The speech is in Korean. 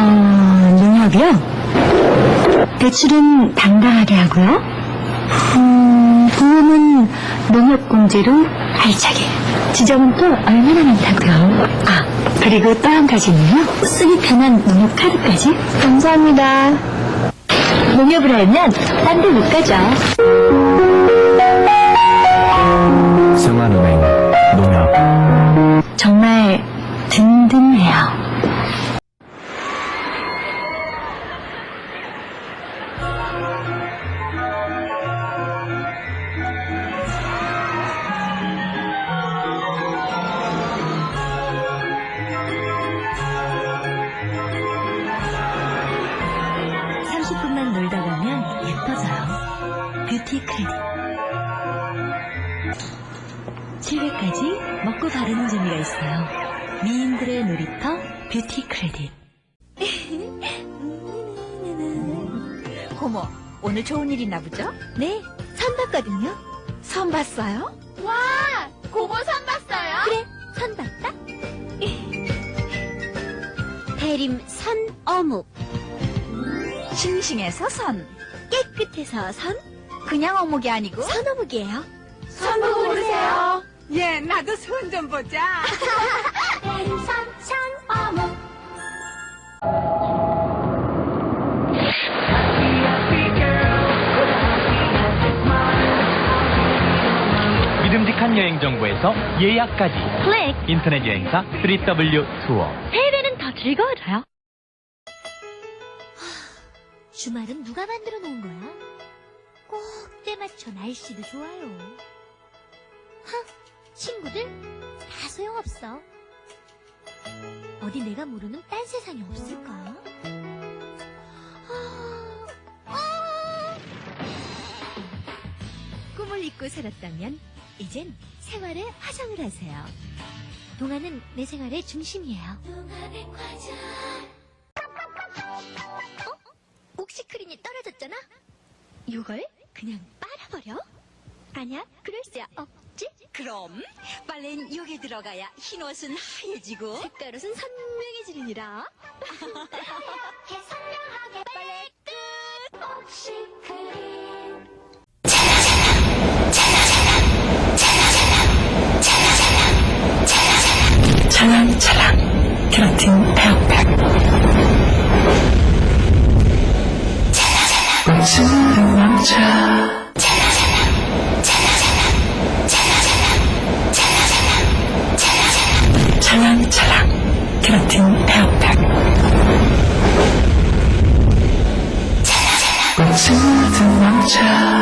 어, 농협이요? 대출은 당당하게 하고요. 음, 보험은 농협공제로 알차게. 지점은 또 얼마나 많다고요? 아, 그리고 또 한 가지는요. 쓰기 편한 농협 카드까지. 감사합니다. 농협을 알면 딴 데 못 가죠. 뷰티 크레딧. 700까지 먹고 바르는 재미가 있어요. 미인들의 놀이터 뷰티 크레딧. 어머, 오늘 좋은 일 있나 보죠? 네, 선 봤거든요. 선 봤어요? 와, 고모 선 봤어요? 그래, 선 봤다. 대림 선 어묵. 싱싱해서 선. 깨끗해서 선, 그냥 어묵이 아니고 선 어묵이에요. 선 보고 고르세요. 예, 나도 선좀 보자. 선 어묵. 믿음직한 여행 정보에서 예약까지 클릭. 인터넷 여행사 3W 투어 해외는 더 즐거워져요. 주말은 누가 만들어 놓은 거야? 꼭 때맞춰 날씨도 좋아요. 하, 친구들 다 소용없어. 어디 내가 모르는 딴 세상이 없을까? 아, 아. 꿈을 잊고 살았다면 이젠 생활에 화장을 하세요. 동화는 내 생활의 중심이에요. 어? 옥시크린이 떨어졌잖아? 이걸 그냥 빨아버려? 아니야, 그럴 수 없지? 그럼 빨래는 여기 들어가야 흰 옷은 하얘지고 색깔 옷은 선명해지느니라. 선명하게 빨래 끝. 옥시크림. 찰랑찰랑 캐러틴 페어팩 남자 찰랑찰랑 child.